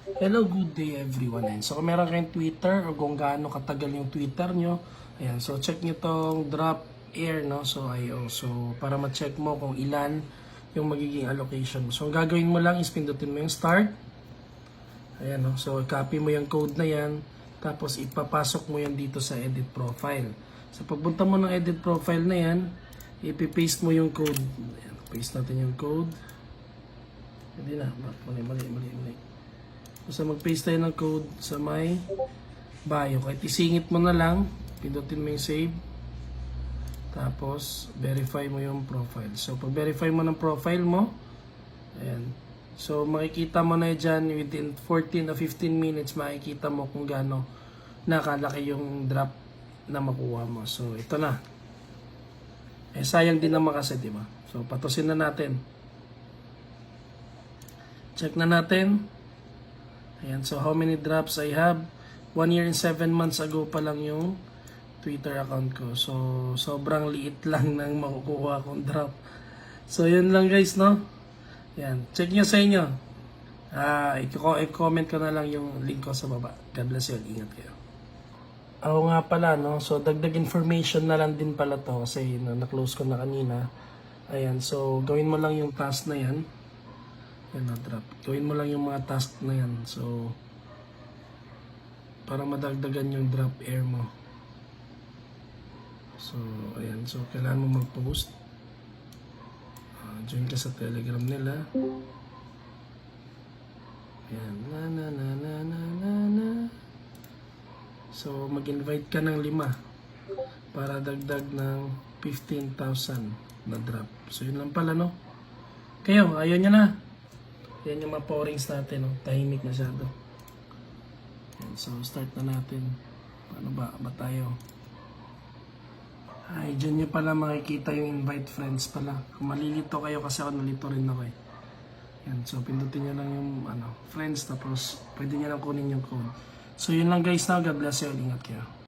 Hello, good day everyone. Ayan. So kung meron kayong Twitter o kung gaano katagal yung Twitter nyo, ayan, so check nyo tong drop air, no? So IO. So para ma-check mo kung ilan yung magiging allocation. So ang gagawin mo lang is pindutin mo yung start. Ayan, no? So copy mo yung code na yan, tapos ipapasok mo yan dito sa edit profile. So pagpunta mo ng edit profile na yan, ipipaste mo yung code. Ayan, paste natin yung code. Hindi na, mali, mali, mali, mali. Basta mag-paste tayo ng code sa may bio. Kahit isingit mo na lang, pindutin mo yung save. Tapos, verify mo yung profile. So, pag verify mo ng profile mo, ayan. So, makikita mo na dyan within 14 o 15 minutes, makikita mo kung gaano nakalaki yung drop na makuha mo. So, ito na. Eh, sayang din naman kasi, di ba? So, patusin na natin. Check na natin. Ayan, so how many drops I have? One year and seven months ago pa lang yung Twitter account ko. So, sobrang liit lang ng makukuha kong drop. So, yun lang guys, no? Yan. Check nyo sa inyo. Ah, i-comment ko na lang yung link ko sa baba. God bless you. Ingat kayo. Ako nga pala, no? So, dagdag information na lang din pala to kasi no, na-close ko na kanina. Ayan, so gawin mo lang yung task na yan. Yan na drop. Gawin mo lang yung mga task na yan. So, para madagdagan yung drop air mo. So, ayan. So, kailangan mo mag-post. Ah, join ka sa telegram nila. Ayan. Na, na, na, na, na, na, na. So, mag-invite ka ng lima para dagdag ng 15,000 na drop. So, yun lang pala, no? Kayo, ayaw nyo na. Yan yung mga pourings natin, no? tahimik masyado. Yan, so, start na natin. Paano ba? Ba tayo? Ay, dyan nyo pala makikita yung invite friends pala. Kung malilito kayo kasi ako nalito rin ako eh. Yan, so pindutin nyo lang yung ano, friends tapos pwede nyo lang kunin yung code. So yun lang guys na, God bless you. Ingat kayo.